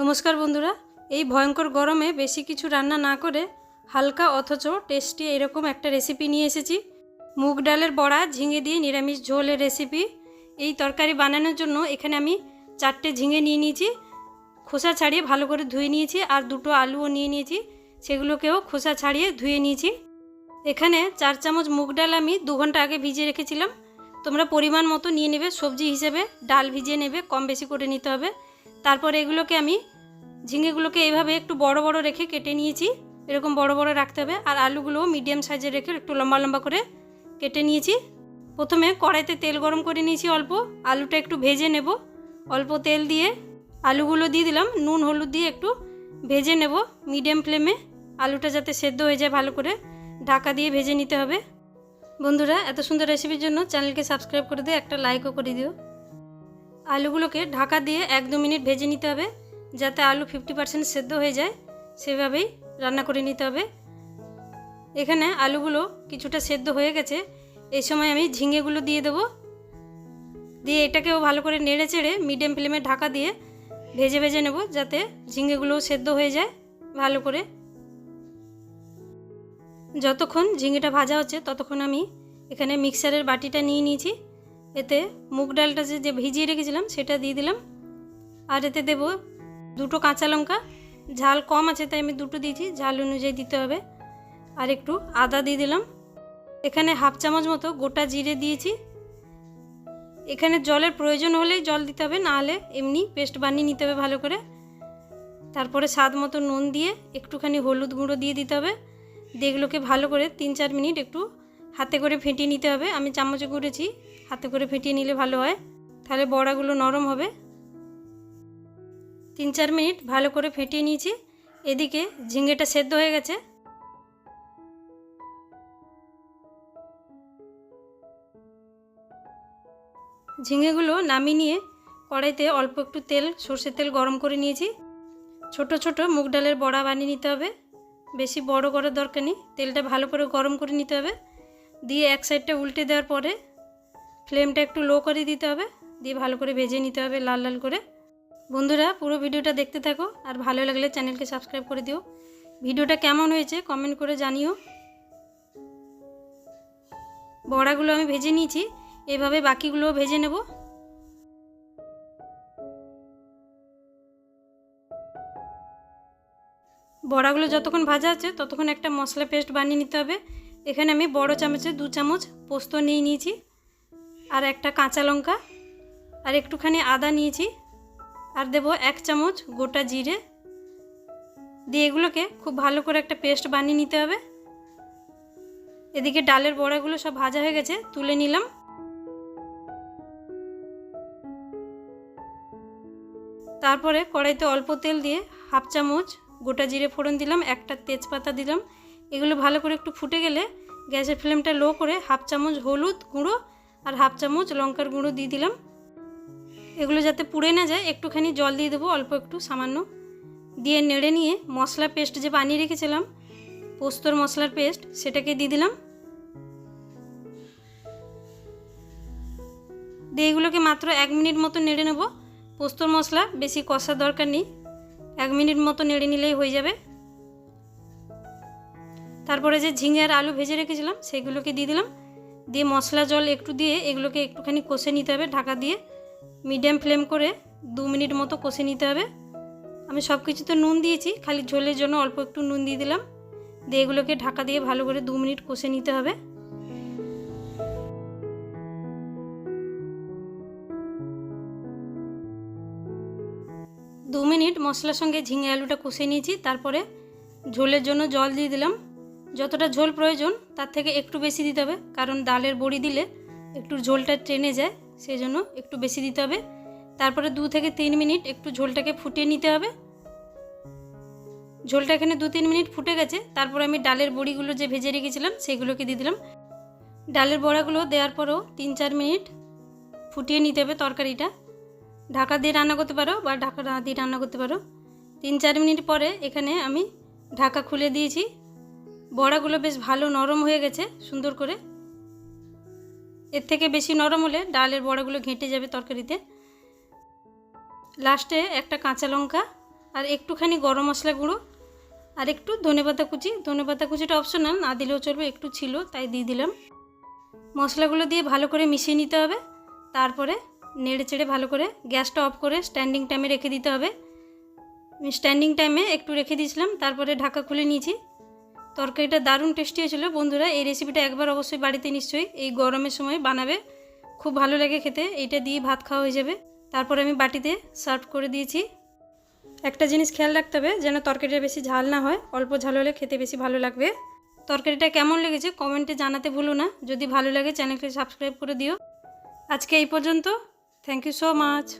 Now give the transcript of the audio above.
নমস্কার বন্ধুরা। এই ভয়ঙ্কর গরমে বেশি কিছু রান্না না করে হালকা অথচ টেস্টি এরকম একটা রেসিপি নিয়ে এসেছি। মুগ ডালের বড়া, ঝিঙে দিয়ে নিরামিষ ঝোলের রেসিপি এই তরকারি বানানোর জন্য এখানে আমি চারটে ঝিঙে নিয়ে নিয়েছি। খোসা ছাড়িয়ে ভালো করে ধুয়ে নিয়েছি আর দুটো আলুও নিয়ে নিয়েছি। সেগুলোকেও খোসা ছাড়িয়ে ধুয়ে নিয়েছি। এখানে চার চামচ মুগ ডাল আমি দু ঘণ্টা আগে ভিজিয়ে রেখেছিলাম। তোমরা পরিমাণ মতো নিয়ে নেবে, সবজি হিসেবে ডাল ভিজিয়ে নেবে, কম বেশি করে নিতে হবে। তারপর এগুলোকে আমি ঝিঙেগুলোকে এইভাবে একটু বড় বড় রেখে কেটে নিয়েছি। এরকম বড় বড় রাখতে হবে। আর আলুগুলো মিডিয়াম সাইজের রেখে একটু লম্বা লম্বা করে কেটে নিয়েছি। প্রথমে কড়াইতে তেল গরম করে নিয়েছি অল্প। আলুটা একটু ভেজে নেব। অল্প তেল দিয়ে আলুগুলো দিয়ে দিলাম। নুন, হলুদ দিয়ে একটু ভেজে নেব মিডিয়াম ফ্লেমে। আলুটা যাতে সেদ্ধ হয়ে যায় ভালো করে ঢাকা দিয়ে ভেজে নিতে হবে। বন্ধুরা, এত সুন্দর রেসিপির জন্য চ্যানেলকে সাবস্ক্রাইব করে দিয়ে একটা লাইকও করে দিও। আলুগুলোকে ঢাকা দিয়ে এক দু মিনিট ভেজে নিতে হবে। যাতে আলু ফিফটি পার্সেন্ট সেদ্ধ হয়ে যায়, সেভাবেই রান্না করে নিতে হবে। এখানে আলুগুলো কিছুটা সেদ্ধ হয়ে গেছে। এই সময় আমি ঝিঙেগুলো দিয়ে দেবো। দিয়ে এটাকেও ভালো করে নেড়ে চেড়ে মিডিয়াম ফ্লেমে ঢাকা দিয়ে ভেজে ভেজে নেব যাতে ঝিঙেগুলোও সেদ্ধ হয়ে যায় ভালো করে। যতক্ষণ ঝিঙেটা ভাজা হচ্ছে ততক্ষণ আমি এখানে মিক্সারের বাটিটা নিয়ে নিয়েছি। এতে মুগ ডালটা যে ভিজিয়ে রেখেছিলাম সেটা দিয়ে দিলাম। আর এতে দেব দুটো কাঁচা লঙ্কা, ঝাল কম আছে তাই আমি দুটো দিয়েছি, ঝাল অনুযায়ী দিতে হবে। আর একটু আদা দিয়ে দিলাম। এখানে হাফ চামচ মতো গোটা জিরে দিয়েছি। এখানে জলের প্রয়োজন হলেই জল দিতে হবে নাহলে এমনি পেস্ট বানিয়ে নিতে হবে ভালো করে। তারপরে স্বাদ মতো নুন দিয়ে একটুখানি হলুদ গুঁড়ো দিয়ে দিতে হবে। দিয়ে এগুলোকে ভালো করে তিন চার মিনিট একটু হাতে করে ফেটিয়ে নিতে হবে। আমি চামচে করেছি, হাতে করে ফেটিয়ে নিলে ভালো হয়। তাহলে বড়াগুলো নরম হবে। তিন চার মিনিট ভালো করে ফেটিয়ে নিয়েছি। এদিকে ঝিঙেটা সেদ্ধ হয়ে গেছে। ঝিঙেগুলো নামিয়ে নিয়ে কড়াইতে অল্প একটু তেল, সর্ষের তেল গরম করে নিয়েছি। ছোট ছোট মুগ ডালের বড়া বানিয়ে নিতে হবে। বেশি বড় করার দরকার নেই। তেলটা ভালো করে গরম করে নিতে হবে। দিয়ে এক সাইডটা উল্টে দেওয়ার পরে ফ্লেমটা একটু লো করে দিতে হবে। দিয়ে ভালো করে ভেজে নিতে হবে লাল লাল করে। বন্ধুরা, পুরো ভিডিওটা দেখতে থাকো আর ভালো লাগলে চ্যানেলকে সাবস্ক্রাইব করে দিও। ভিডিওটা কেমন হয়েছে কমেন্ট করে জানিও। বড়াগুলো আমি ভেজে নিয়েছি, এভাবে বাকিগুলোও ভেজে নেব। বড়াগুলো যতক্ষণ ভাজা আছে ততক্ষণ একটা মশলা পেস্ট বানিয়ে নিতে হবে। এখানে আমি বড় চামচে দু চামচ পোস্ত নিয়ে নিয়েছি, আর একটা কাঁচা লঙ্কা, আর একটুখানি আদা নিয়েছি। আর দেব এক চামচ গোটা জিরে। দিয়ে এগুলোকে খুব ভালো করে একটা পেস্ট বানিয়ে নিতে হবে। এদিকে ডালের বড়াগুলো সব ভাজা হয়ে গেছে, তুলে নিলাম। তারপরে কড়াইতে অল্প তেল দিয়ে হাফ চামচ গোটা জিরে ফোড়ন দিলাম, একটা তেজপাতা দিলাম। এগুলো ভালো করে একটু ফুটে গেলে গ্যাসের ফ্লেমটা লো করে হাফ চামচ হলুদ গুঁড়ো আর হাফ চামচ লঙ্কার গুঁড়ো দিয়ে দিলাম। এগুলো যাতে পুড়ে না যায়, একটুখানি জল দিয়ে দেবো, অল্প একটু সামান্য। দিয়ে নেড়ে নিয়ে মশলা পেস্ট যে বানিয়ে রেখেছিলাম, পোস্তর মশলার পেস্ট, সেটাকে দিয়ে দিলাম। দিয়ে এগুলোকে মাত্র এক মিনিট মতো নেড়ে নেব। পোস্তর মশলা বেশি কষার দরকার নেই। এক মিনিট মতো নেড়ে নিলেই হয়ে যাবে। তারপরে যে ঝিঙে আর আলু ভেজে রেখেছিলাম, সেগুলোকে দিয়ে দিলাম। দিয়ে মশলা জল একটু দিয়ে এগুলোকে একটুখানি কষে নিতে হবে ঢাকা দিয়ে। মিডিয়াম ফ্লেম করে দু মিনিট মতো কষে নিতে হবে। আমি সব কিছুতে নুন দিয়েছি, খালি ঝোলের জন্য অল্প একটু নুন দিয়ে দিলাম। দিয়ে এগুলোকে ঢাকা দিয়ে ভালো করে দু মিনিট কষে নিতে হবে। দু মিনিট মশলার সঙ্গে ঝিঙে আলুটা কষে নিয়েছি, তারপরে ঝোলের জন্য জল দিয়ে দিলাম। যতটা ঝোল প্রয়োজন, তার থেকে একটু বেশি দিতে হবে, কারণ ডালের বড়ি দিলে একটু ঝোলটা টেনে যায়। সেই জন্য একটু বেশি দিতে হবে। তারপরে দু থেকে তিন মিনিট একটু ঝোলটাকে ফুটিয়ে নিতে হবে। ঝোলটা এখানে দু তিন মিনিট ফুটে গেছে। তারপর আমি ডালের বড়িগুলো যে ভেজে রেখেছিলাম, সেগুলোকে দিয়ে দিলাম। ডালের বড়াগুলো দেওয়ার পরও তিন চার মিনিট ফুটিয়ে নিতে হবে তরকারিটা। ঢাকা দিয়ে রান্না করতে পারো বা ঢাকা না দিয়ে রান্না করতে পারো। তিন চার মিনিট পরে এখানে আমি ঢাকা খুলে দিয়েছি। বড়াগুলো বেশ ভালো নরম হয়ে গেছে, সুন্দর করে। এর থেকে বেশি নরম হলে ডালের বড়াগুলো ঘেঁটে যাবে তরকারিতে। লাস্টে একটা কাঁচা লঙ্কা আর একটুখানি গরম মশলা গুঁড়ো আর একটু ধনেপাতা কুচি। ধনেপাতা কুচিটা অপশনাল না দিলেও চলবে, একটু ছিল, তাই দিয়ে দিলাম। মশলাগুলো দিয়ে ভালো করে মিশিয়ে নিতে হবে। তারপরে নেড়ে চেড়ে ভালো করে গ্যাসটা অফ করে স্ট্যান্ডিং টাইমে রেখে দিতে হবে। স্ট্যান্ডিং টাইমে একটু রেখে দিয়েছিলাম, তারপরে ঢাকা খুলে নিয়েছি। তরকারিটা দারুণ টেস্টি হয়েছিল। বন্ধুরা, এই রেসিপিটা একবার অবশ্যই বাড়িতে নিশ্চয়ই এই গরমের সময় বানাবে। খুব ভালো লাগে খেতে। এইটা দিয়ে ভাত খাওয়া হয়ে যাবে। তারপরে আমি বাটিতে সার্ভ করে দিয়েছি। একটা জিনিস খেয়াল রাখতে হবে, যেন তরকারিটা বেশি ঝাল না হয়। অল্প ঝাল হলে খেতে বেশি ভালো লাগবে। তরকারিটা কেমন লেগেছে কমেন্টে জানাতে ভুলো না। যদি ভালো লাগে চ্যানেলকে সাবস্ক্রাইব করে দিও। আজকে এই পর্যন্ত। Thank you so much